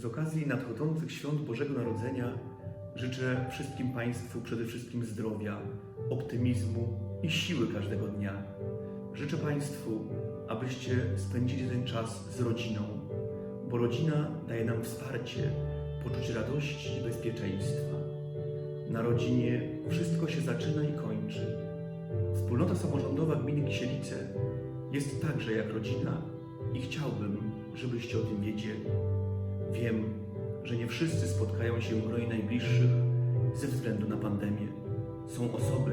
Z okazji nadchodzących świąt Bożego Narodzenia życzę wszystkim Państwu przede wszystkim zdrowia, optymizmu i siły każdego dnia. Życzę Państwu, abyście spędzili ten czas z rodziną, bo rodzina daje nam wsparcie, poczucie radości i bezpieczeństwa. Na rodzinie wszystko się zaczyna i kończy. Wspólnota samorządowa gminy Kisielice jest także jak rodzina i chciałbym, żebyście o tym wiedzieli. Wiem, że nie wszyscy spotkają się w gronie najbliższych ze względu na pandemię. Są osoby,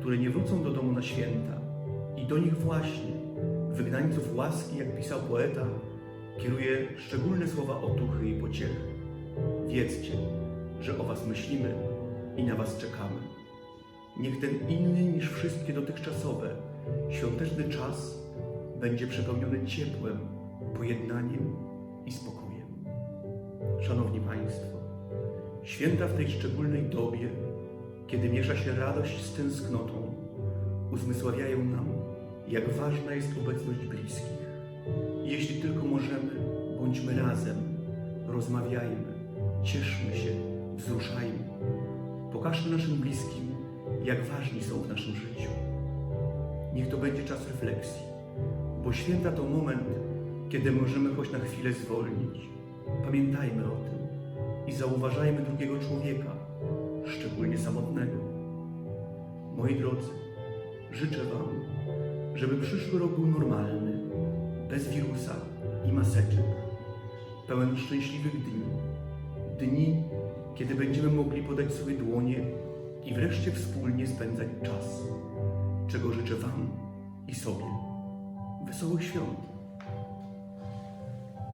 które nie wrócą do domu na święta i do nich właśnie, wygnańców łaski, jak pisał poeta, kieruje szczególne słowa otuchy i pociechy. Wiedzcie, że o Was myślimy i na Was czekamy. Niech ten inny niż wszystkie dotychczasowe, świąteczny czas będzie przepełniony ciepłem, pojednaniem i spokojem. Szanowni Państwo, święta w tej szczególnej dobie, kiedy miesza się radość z tęsknotą, uzmysławiają nam, jak ważna jest obecność bliskich. Jeśli tylko możemy, bądźmy razem, rozmawiajmy, cieszmy się, wzruszajmy. Pokażmy naszym bliskim, jak ważni są w naszym życiu. Niech to będzie czas refleksji, bo święta to moment, kiedy możemy choć na chwilę zwolnić. Pamiętajmy o tym i zauważajmy drugiego człowieka, szczególnie samotnego. Moi drodzy, życzę Wam, żeby przyszły rok był normalny, bez wirusa i maseczek, pełen szczęśliwych dni. Dni, kiedy będziemy mogli podać sobie dłonie i wreszcie wspólnie spędzać czas, czego życzę Wam i sobie. Wesołych świąt!